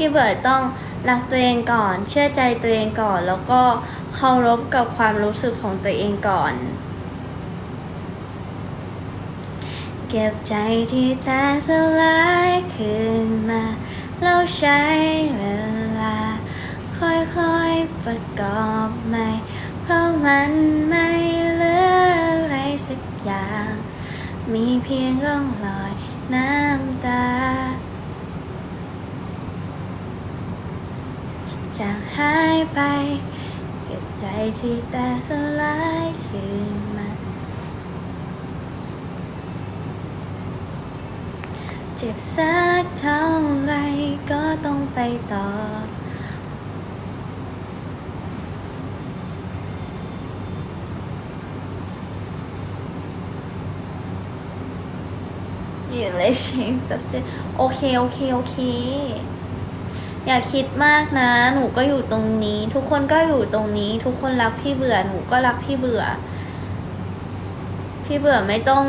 พี่เบิร์ดต้องรักตัวเองก่อน เชื่อใจตัวเองก่อน แล้วก็เคารพกับความรู้สึกของตัวเองก่อน เก็บใจที่แตกสลายคืนมาเราใช้เวลา ค่อยๆประกอบใหม่ เพราะมันไม่เหลืออะไรสักอย่าง มีเพียงร่องรอยน้ำตา จางหายไปเก็บใจที่แตกสลายคืนมาเจ็บสักเท่าไรก็ต้องไปต่อ อยู่เลยชิม subject โอเค โอเค โอเค อย่าคิดมากนะ หนูก็อยู่ตรงนี้ ทุกคนก็อยู่ตรงนี้ ทุกคนรักพี่เบื่อ หนูก็รักพี่เบื่อ พี่เบื่อไม่ต้อง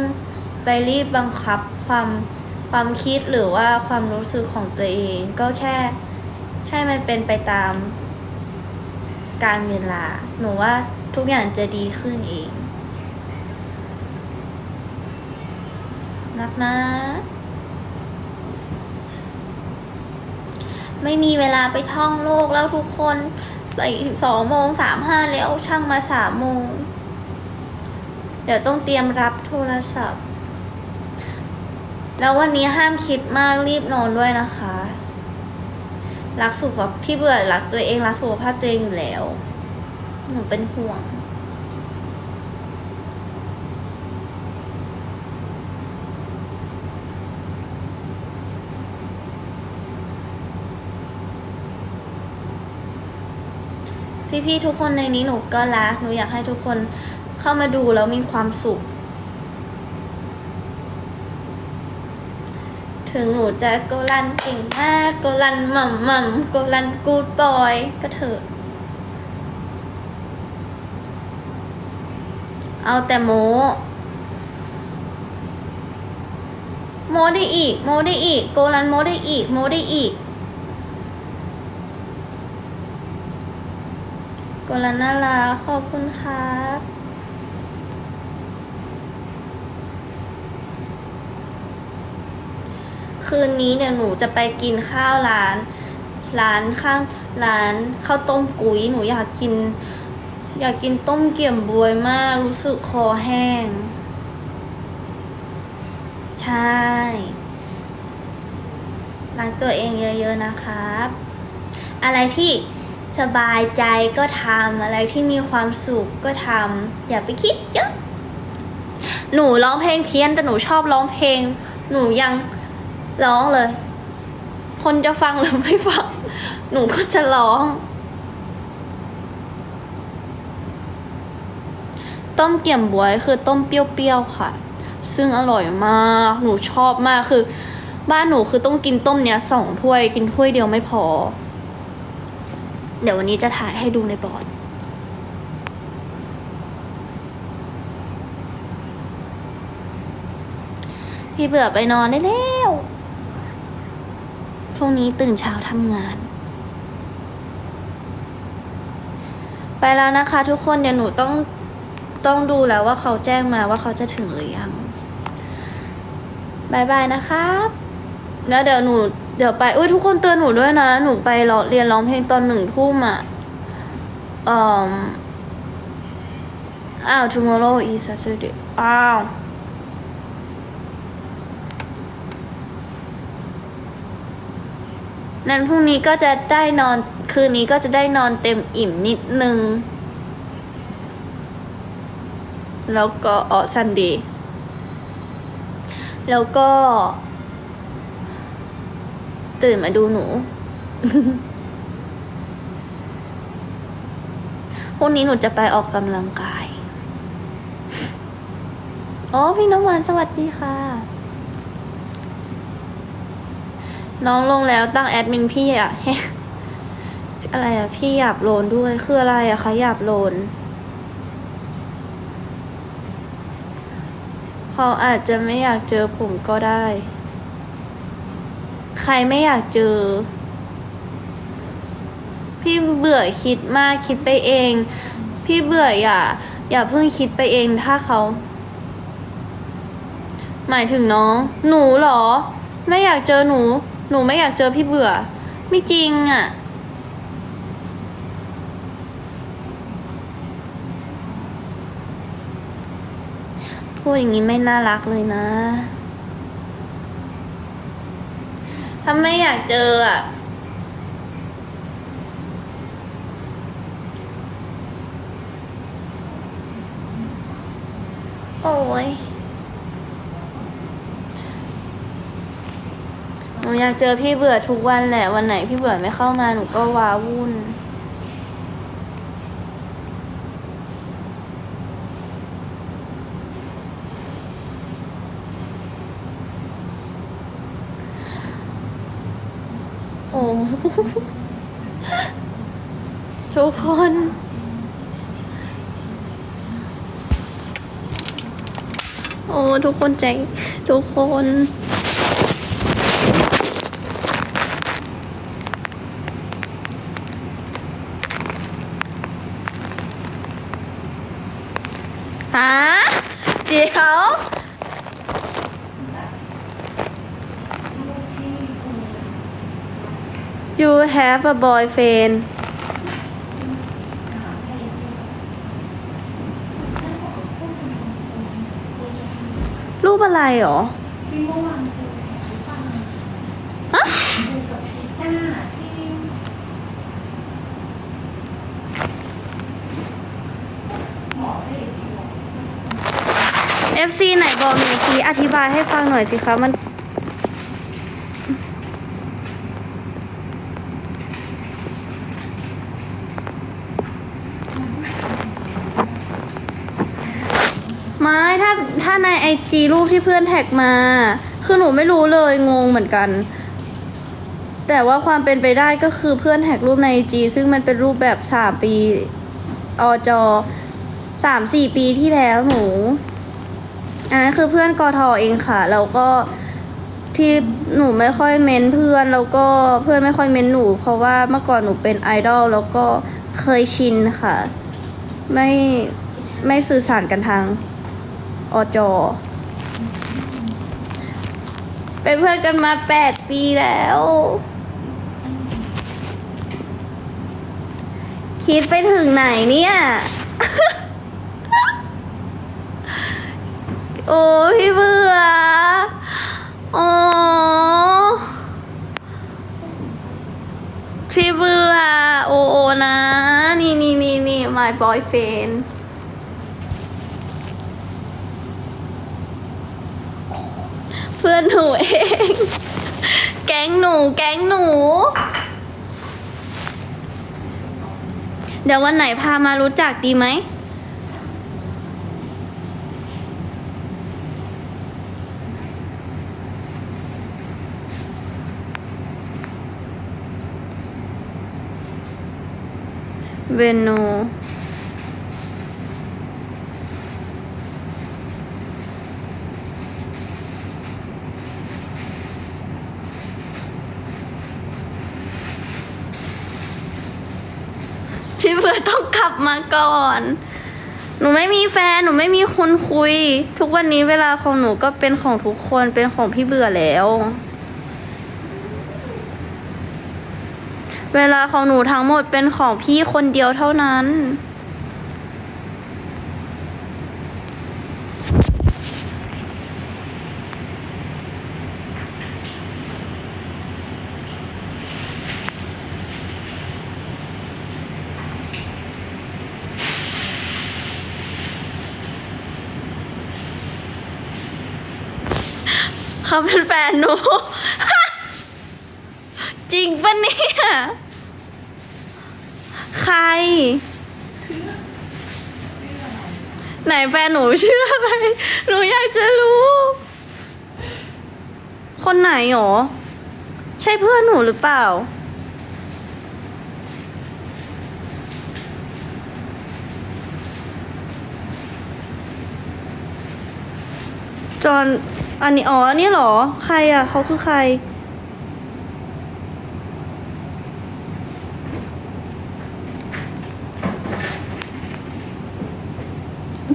ไปรีบบังคับความความคิดหรือว่าความรู้สึกของตัวเอง ก็แค่ให้มันเป็นไปตามการเวลา หนูว่าทุกอย่างจะดีขึ้นเองรักนะ ไม่มีเวลาไปท่องโลกแล้วทุกคนใส่สองโมงสามห้าแล้วช่างมาสามโมง เดี๋ยวต้องเตรียมรับโทรศัพท์ แล้ววันนี้ห้ามคิดมากรีบนอนด้วยนะคะ รักสุขภาพพี่เบื่อรักตัวเองรักสุขภาพตัวเองอยู่แล้ว หนูเป็นห่วง พี่ๆทุกคนในนี้หนูก็รักหนูอยากให้ทุกคนเข้ามาดูแล้วมีความสุข ถึงหนูจะโกลันเก่งมากโกลันหม่ำหม่ำโกลันกูดบอยก็เถอะ เอาแต่โมโมได้อีก โมได้อีก โกลันโมได้อีก โมได้อีก กลนน่าขอบคุณครับ คืนนี้เดี๋ยหนูจะไปกินข้าวร้าน ร้านข้างร้านข้าวต้มกุ้ยหนูอยากกิน อยากกินต้มเกี่ยมบวยมากรู้สึกคอแห้ง ใช่รักตัวเองเยอะๆนะครับ อะไรที่ สบายใจก็ทำอะไรที่มีความสุขก็ทำอย่าไปคิดเยอะหนูร้องเพลงเพี้ยนแต่หนูชอบร้องเพลง หนูยังร้องเลย คนจะฟังหรือไม่ฟัง หนูก็จะร้อง ต้มเกี่ยมบวยคือต้มเปรี้ยวๆค่ะ ซึ่งอร่อยมาก หนูชอบมากคือ บ้านหนูคือต้องกินต้มเนี้ยสองถ้วยกินถ้วยเดียวไม่พอ เดี๋ยววันนี้จะถ่ายให้ดูในบอร์ดพี่เบื่อไปนอนได้แล้วช่วงนี้ตื่นเช้าทำงาน ไปแล้วนะคะทุกคนเดี๋ยวหนูต้องต้องดูแล้วว่าเขาแจ้งมาว่าเขาจะถึงหรือยังบายบายนะครับ แล้วเดี๋ยวหนู เดี๋ยวไปอุ้ยทุกคนเตือนหนูด้วยนะ หนูไปเรียนร้องเพลงตอนหนึ่งทุ่มอะอืมอ้าว tomorrow is Saturday อ้าวนั้นพรุ่งนี้ก็จะได้นอนคืนนี้ก็จะได้นอนเต็มอิ่มนิดนึง แล้วก็อ๋อซันดีแล้วก็ ตื่นมาดูหนูพรุ่งนี้หนูจะไปออกกำลังกาย โอ้พี่น้ำหวานสวัสดีค่ะ น้องลงแล้วตั้งแอดมินพี่อะอะไรอะพี่หยาบโลนด้วย คืออะไรอะคะหยาบโลนเขาอาจจะไม่อยากเจอผมก็ได้ รไม่อยากเจอ พี่เบื่อคิดมากคิดไปเอง พี่เบื่ออย่า อย่าเพิ่งคิดไปเองถ้าเขา หมายถึงน้อง หนูหรอ ไม่อยากเจอหนู หนูไม่อยากเจอพี่เบื่อ ไม่จริงอะ่ะพูดอย่างนี้ไม่น่ารักเลยนะ ถ้าไม่อยากเจออะ โอ้ยหนูอยากเจอพี่เบื่อทุกวันแหละ วันไหนพี่เบื่อไม่เข้ามาหนูก็ว้าวุ่น โอ้ ทุกคนโอ้ทุกคนใจ ทุกคน ฮะเดี๋ยว you have a boyfriend รูปอะไรหรอเอวานคือพิต้าฮะดูกับพิต้าที่หมอให้ที่บอก FC ไหนบอกหน่อยสิอธิบายให้ฟังหน่อยสิคะมัน ไม่ ถ้าในไอจีรูปที่เพื่อนแท็กมา คือหนูไม่รู้เลยงงเหมือนกัน แต่ว่าความเป็นไปได้ก็คือเพื่อนแท็กรูปในไอจีซึ่งมันเป็นรูปแบบสามปีอจสามสี่ปีที่แล้วหนู อันนั้นคือเพื่อนกอทอเองค่ะแล้วก็ที่หนูไม่ค่อยเม้นเพื่อนแล้วก็เพื่อนไม่ค่อยเม้นหนู เพราะว่าเมื่อก่อนหนูเป็นไอดอลแล้วก็เคยชินค่ะ ไม่ไม่สื่อสารกันทาง อจอเป็นเพื่อนกันมาแปดปีแล้ว คิดไปถึงไหนเนี่ย โอ้พี่เบื่อโอ้พี่เบื่อโอ้โอนะ นี่นี่นี่นี่ my boyfriend เพื่อนหนูเอง แก๊งหนู แก๊งหนู เดี๋ยววันไหนพามารู้จักดีไหม เวนูโน พี่เบิร์ด ต้องกลับมาก่อน หนูไม่มีแฟน หนูไม่มีคนคุย ทุกวันนี้เวลาของหนูก็เป็นของทุกคน เป็นของพี่เบื่อแล้ว เวลาของหนูทั้งหมดเป็นของพี่คนเดียวเท่านั้น เขาเป็นแฟนหนู จริงปะเนี่ย ใคร ไหนแฟนหนูชื่ออะไร หนูอยากจะรู้ คนไหนหรอ ใช่เพื่อนหนูหรือเปล่าจอน อันนี้อ๋ออันนี้เหรอ ใครอะเขาคือใคร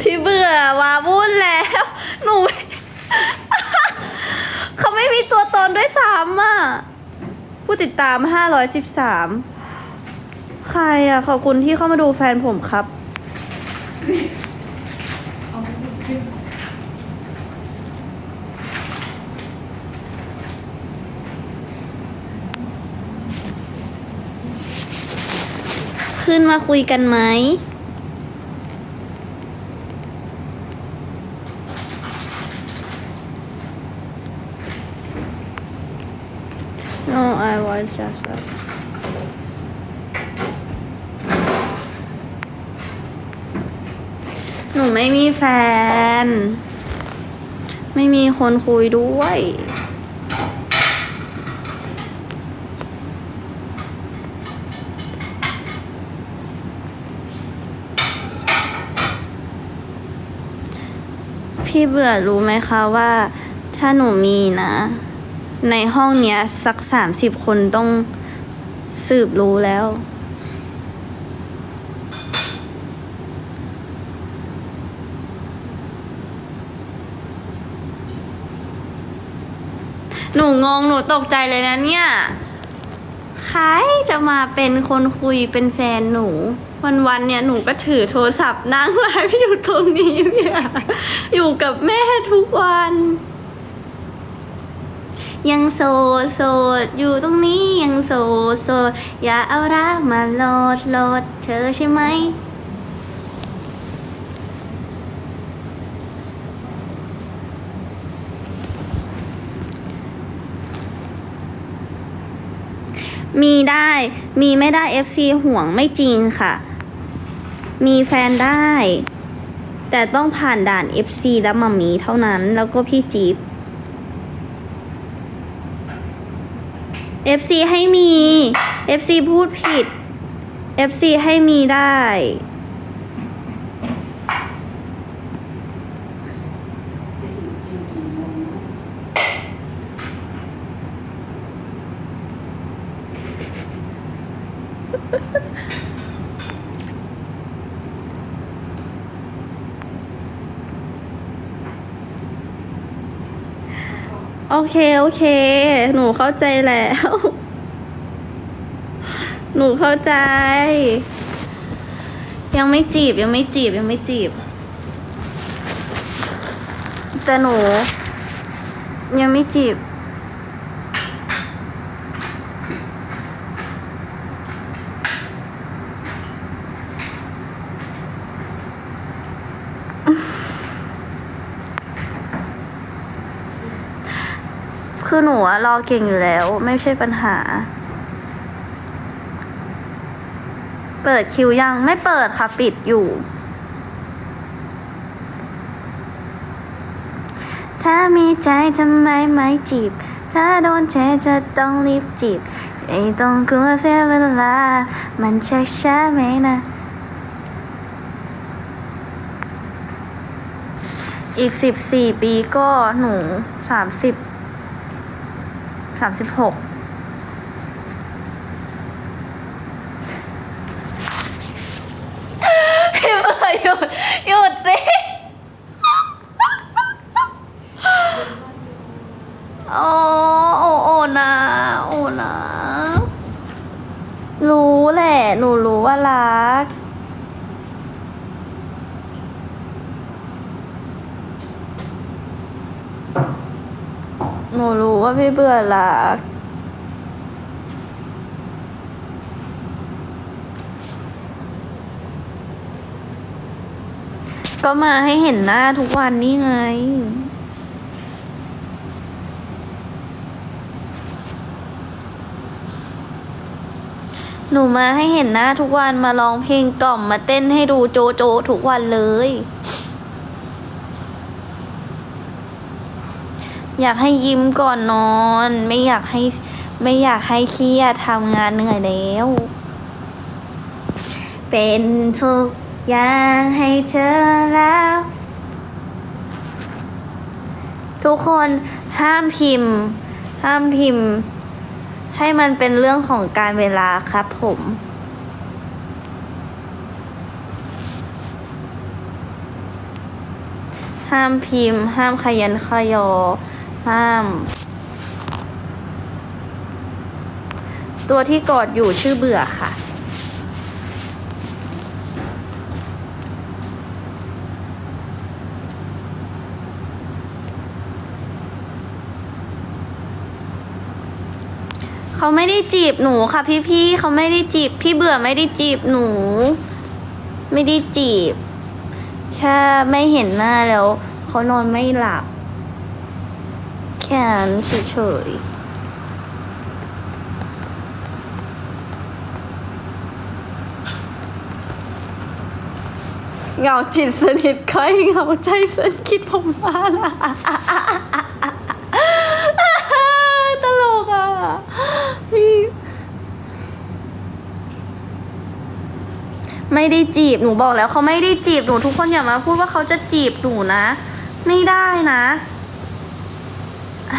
พี่เบื่อว่าวุ่นแล้ว หนู เขาไม่มีตัวตนด้วยซ้ำอะ ผู้ติดตามห้าร้อยสิบสามใครอะ ขอบคุณที่เข้ามาดูแฟนผมครับ ขึ้นมาคุยกันไหม No I was just up หนูไม่มีแฟน ไม่มีคนคุยด้วย พี่เบื่อรู้ไหมคะว่า ถ้าหนูมีนะ ในห้องเนี้ยสักสามสิบคนต้องสืบรู้แล้ว หนูงงหนูตกใจเลยนะเนี่ย ใครจะมาเป็นคนคุยเป็นแฟนหนู วันๆเนี่ยหนูก็ถือโทรศัพท์นั่งไลฟ์อยู่ตรงนี้เนี่ยอยู่กับแม่ทุกวัน ยังโสดโสดอยู่ตรงนี้ยังโสดโสดอย่าเอารักมาโลดโลดเธอใช่ไหม มีได้มีไม่ได้ FC ห่วงไม่จริงค่ะ มีแฟนได้ แต่ต้องผ่านด่าน FC และมัมมีเท่านั้นแล้วก็พี่จี๊บ FC ให้มี FC พูดผิด FC ให้มีได้ เค โอเค หนูเข้าใจแล้ว หนูเข้าใจ ยังไม่จีบยังไม่จีบยังไม่จีบ แต่หนู ยังไม่จีบ คือหนูอะรอเก่งอยู่แล้ว ไม่ใช่ปัญหา เปิดคิวยังไม่เปิดค่ะ ปิดอยู่ ถ้ามีใจทำไมไม่จีบ ถ้าโดนแชจะต้องรีบจีบไม่ต้องกลัวเสียเวลา มันชักช้าไหมนะอีกสิบสี่ปีก็หนูสามสิบามสิบหกพี่เบอร์หยุดหยุดสิโอ้โอ้โอ้นะโอ้นะ รู้แหละ หนูรู้ว่ารัก หนูรู้ว่าพี่เบื่อรักก็มาให้เห็นหน้าทุกวันนี่ไง หนูมาให้เห็นหน้าทุกวันมาร้องเพลงกล่อมมาเต้นให้ดูโจโจทุกวันเลย อยากให้ยิ้มก่อนนอน ไม่อยากให้ไม่อยากให้เครียดทำงานเหนื่อยแล้ว เป็นทุกอย่างให้เธอแล้ว ทุกคนห้ามพิมพ์ ห้ามพิมพ์ ให้มันเป็นเรื่องของการเวลาครับผมห้ามพิมพ์ ห้ามขยันขยอ ห้าม ตัวที่กอดอยู่ชื่อเบื่อค่ะ เขาไม่ได้จีบหนูค่ะพี่ๆเขาไม่ได้จีบ พี่เบื่อไม่ได้จีบหนู ไม่ได้จีบ แค่ไม่เห็นหน้าแล้ว เขานอนไม่หลับ แค่นั้นเฉยๆเงาจิตสนิทใครเงาใจสนิทคิดผมมาละตลกอะพี่ไม่ได้จีบหนูบอกแล้วเขาไม่ได้จีบหนูทุกคนอย่ามาพูดว่าเขาจะจีบหนูนะ ไม่ได้นะ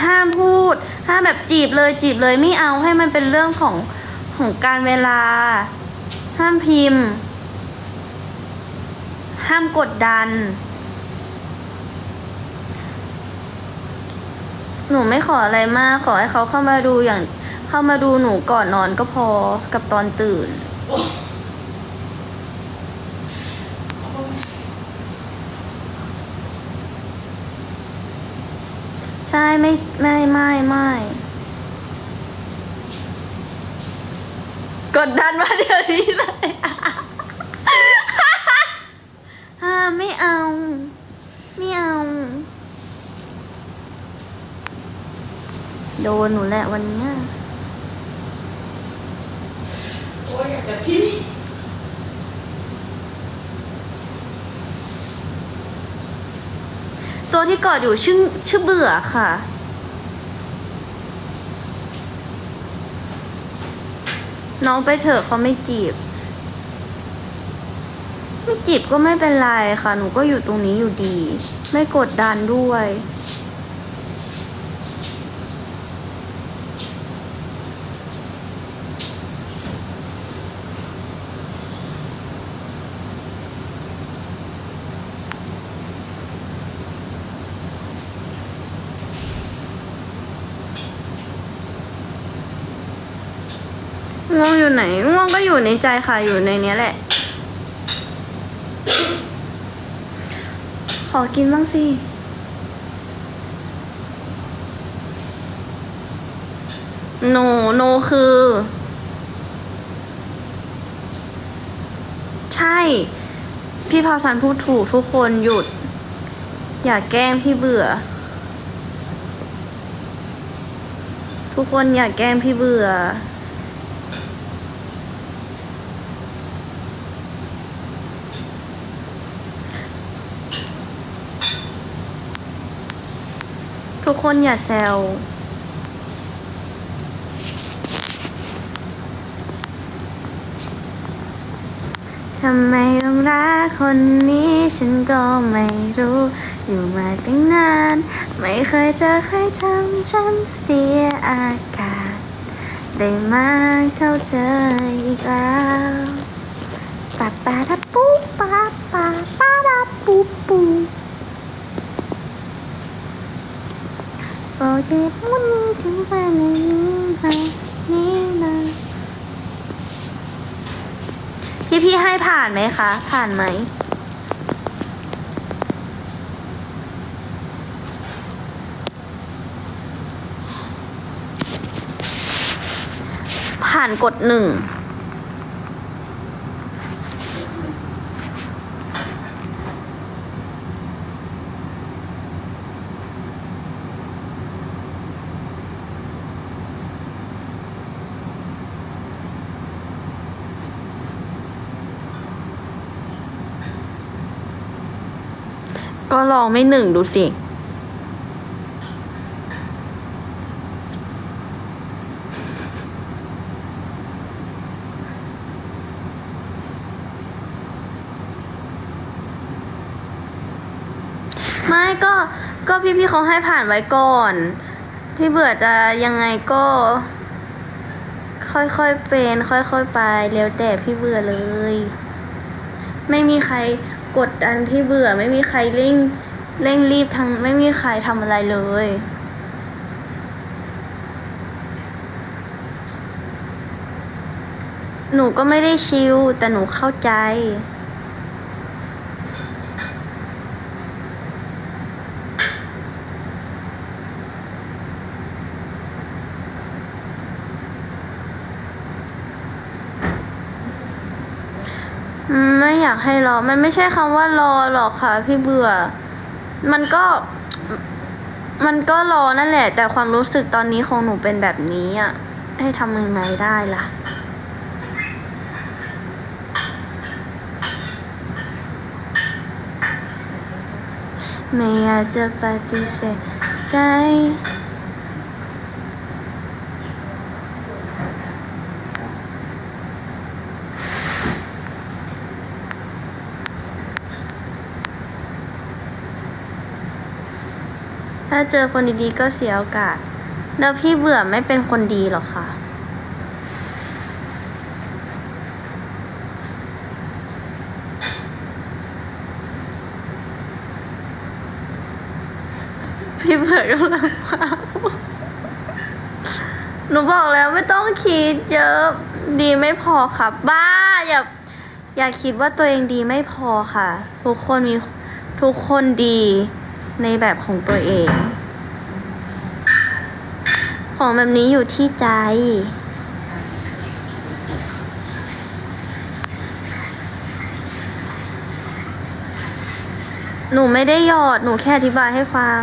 ห้ามพูด ห้ามแบบจีบเลยจีบเลยไม่เอาให้มันเป็นเรื่องของของการเวลา ห้ามพิมพ์ ห้ามกดดัน หนูไม่ขออะไรมาก ขอให้เขาเข้ามาดูอย่าง เข้ามาดูหนูก่อนนอนก็พอกับตอนตื่น ช่ไม่ไม่ไม่ไม่กดดันมาเดี๋ยวนี้เลยอ่าไม่เอา ไม่เอา โดนหนูแหละวันเนี้ยโอ้ยอยากจะพี่ ตัวที่กอดอยู่ชื่อชื่อเบื่อค่ะ น้องไปเถอะเขาไม่จีบ ไม่จีบก็ไม่เป็นไรค่ะ หนูก็อยู่ตรงนี้อยู่ดี ไม่กดดันด้วย ไหนง่วงก็อยู่ในใจค่ะอยู่ในเนี้ยแหละ ขอกินบ้างสิ โน โนคือ ใช่ พี่พาวสันพูดถูกทุกคนหยุด อย่าแกล้งพี่เบื่อ ทุกคนอย่าแกล้งพี่เบื่อ ทุกคนอย่าแซว ทำไมต้องรักคนนี้ฉันก็ไม่รู้ อยู่มาตั้งนาน ไม่เคยเจอใครทำฉันเสียอากาศ ได้มากเท่าเธออีกแล้วปะปะดะปูปะปะปะดะปูปูโปร เจกต์วันนี้ถึงไปในนี้นะนี่นะพี่พี่ให้ผ่านไหมคะ ผ่านไหมผ่านกดหนึ่ง องไม่หนึ่งดูสิ ไม่ก็ก็พี่ๆเขาให้ผ่านไว้ก่อน ที่เบื่อจะยังไงก็ ค่อยๆเป็น ค่อยๆไปแล้วแต่พี่เบื่อเลย ไม่มีใครกดดันพี่เบื่อไม่มีใครเร่ง เร่งรีบทั้งไม่มีใครทำอะไรเลย หนูก็ไม่ได้ชิลแต่หนูเข้าใจ ไม่อยากให้รอ มันไม่ใช่คำว่ารอหรอกค่ะพี่เบื่อ มันก็มันก็รอนั่นแหละ แต่ความรู้สึกตอนนี้ของหนูเป็นแบบนี้อะ ให้ทำยังไงได้ล่ะ ไม่อยากจะปฏิเสธใจ ถ้าเจอคนดีๆก็เสียโอกาส แล้วพี่เบื่อไม่เป็นคนดีหรอกค่ะพี่เบื่อกำลังมาหนูบอกแล้วไม่ต้องคิดเยอะดีไม่พอค่ะบ้าอย่าอย่าคิดว่าตัวเองดีไม่พอค่ะ ทุกคนมีทุกคนดี ในแบบของตัวเอง ของแบบนี้อยู่ที่ใจ หนูไม่ได้หยอด หนูแค่อธิบายให้ฟัง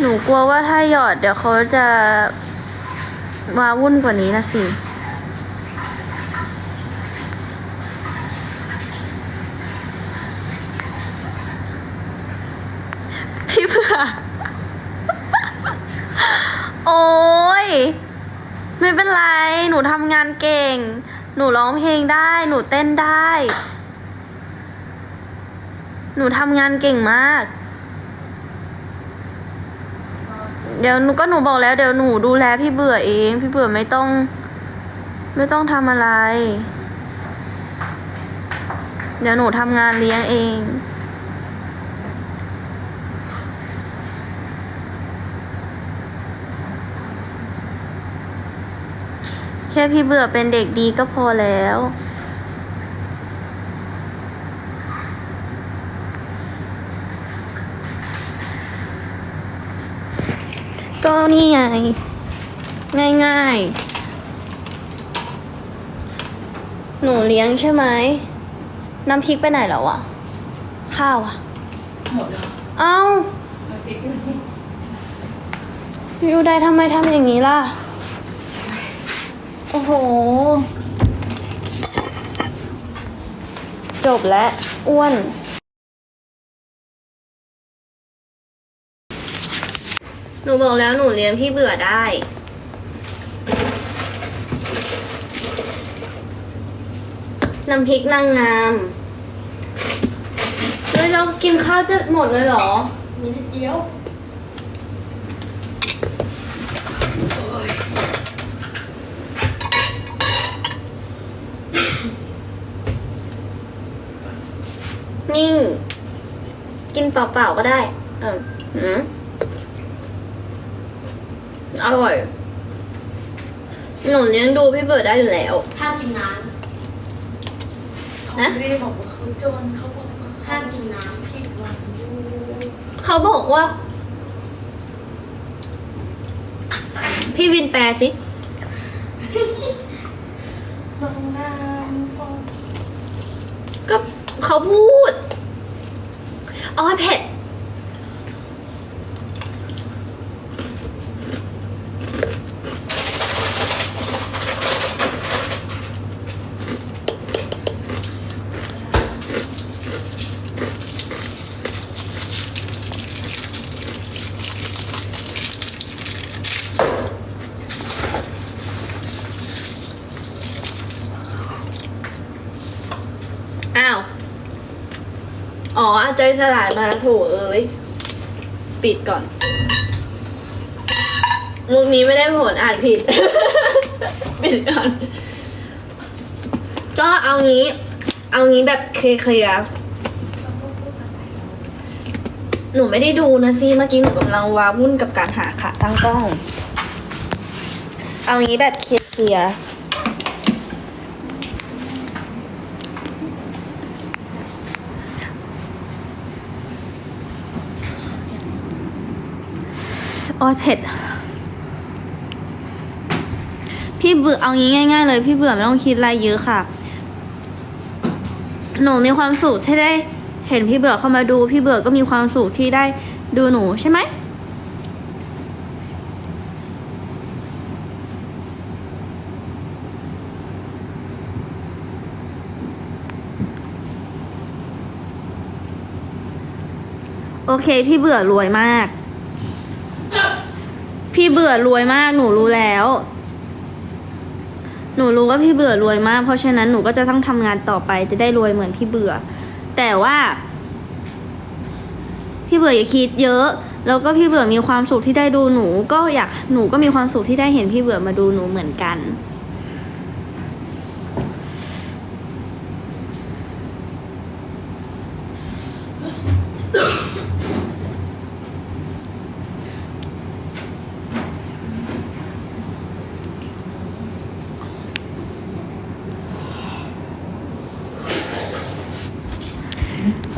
หนูกลัวว่าถ้าหยอดเดี๋ยวเขาจะมาวุ่นกว่านี้นะสิ พี่เบื่อ โอ้ย ไม่เป็นไร หนูทำงานเก่ง หนูร้องเพลงได้ หนูเต้นได้ หนูทำงานเก่งมาก เดี๋ยวหนูก็หนูบอกแล้วเดี๋ยวหนูดูแลพี่เบื่อเอง พี่เบื่อไม่ต้อง ไม่ต้องทำอะไร เดี๋ยวหนูทำงานเลี้ยงเอง แค่พี่เบื่อเป็นเด็กดีก็พอแล้ว ก็นี่ไง ง่ายๆ หนูเลี้ยงใช่ไหม น้ำพริกไปไหนแล้วอะข้าวอะหมดแล้วเอ้ามันติดอยู่ยูไดทำไมทำอย่างนี้ล่ะ โอ้โห จบแล้ว อ้วน หนูบอกแล้วหนูเลี้ยงพี่เบื่อได้ น้ำพริกนางงามแล้วเรากินข้าวจะหมดเลยเหรอ มีนิดเดียว นิ่งกินเปล่าๆก็ได้เออหืมอร่อย หนูเลี้ยงดูพี่เบิร์ดได้อยู่แล้ว ห้ามกินน้ำเขาฮะไม่ได้บอกว่าเขาจนเขาบอกว่าห้ามกินน้ำผิดหวังอยู่เขาบอกว่า พี่วินแปลสิลงน้ำพอก็เขาพูด อ๋อเผ็ด ฉลายมาโถเอ้ย ปิดก่อนมุกนี้ไม่ได้ผลอ่านผิด ปิดก่อน ก็เอางี้ เอางี้แบบเคลียร์หนูไม่ได้ดูนะซิเมื่อกี้หนูกำลังวาวุ่นกับการหาค่ะตั้งกล้อง เอางี้แบบเคลียร์ อ้ยเผ็ด พี่เบื่อเอางี้ง่าย ๆ เลย พี่เบื่อไม่ต้องคิดอะไรเยอะค่ะ หนูมีความสุขที่ได้เห็นพี่เบื่อเข้ามาดู พี่เบื่อก็มีความสุขที่ได้ดูหนูใช่ไหมโอเค พี่เบื่อรวยมาก พี่เบื่อรวยมากหนูรู้แล้ว หนูรู้ว่าพี่เบื่อรวยมาก เพราะฉะนั้นหนูก็จะต้องทำงานต่อไปจะได้รวยเหมือนพี่เบื่อ แต่ว่า พี่เบื่ออย่าคิดเยอะ แล้วก็พี่เบื่อมีความสุขที่ได้ดูหนู ก็อยากหนูก็มีความสุขที่ได้เห็นพี่เบื่อมาดูหนูเหมือนกัน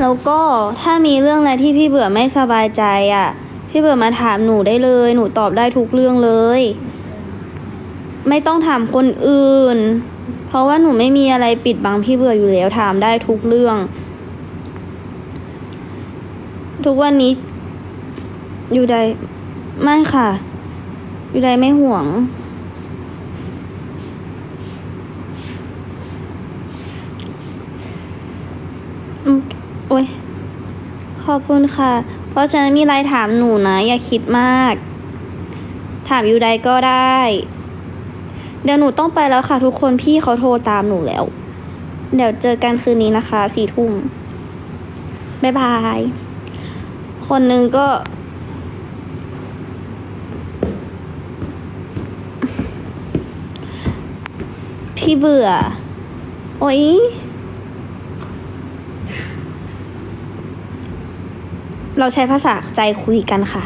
แล้วก็ถ้ามีเรื่องอะไรที่พี่เบื่อไม่สบายใจอะ่ะ พี่เบื่อมาถามหนูได้เลย หนูตอบได้ทุกเรื่องเลย ไม่ต้องถามคนอื่น เพราะว่าหนูไม่มีอะไรปิดบังพี่เบื่ออยู่แล้วถามได้ทุกเรื่อง ทุกวันนี้ อยู่ใดไม่ค่ะ อยู่ใดไม่ห่วง อืมโอ้ย ข อบคุณค่ะ เพราะฉะนั้นมีอะไรถามหนูนะ อย่าคิดมาก ถามอยู่ใดก็ได้ เดี๋ยวหนูต้องไปแล้วค่ะทุกคนพี่เขาโทรตามหนูแล้ว เดี๋ยวเจอกันคืนนี้นะคะสี่ทุ่มบ๊ายบาย คนหนึ่งก็พี่เบื่อ โอ๊ย เราใช้ภาษาใจคุยกันค่ะ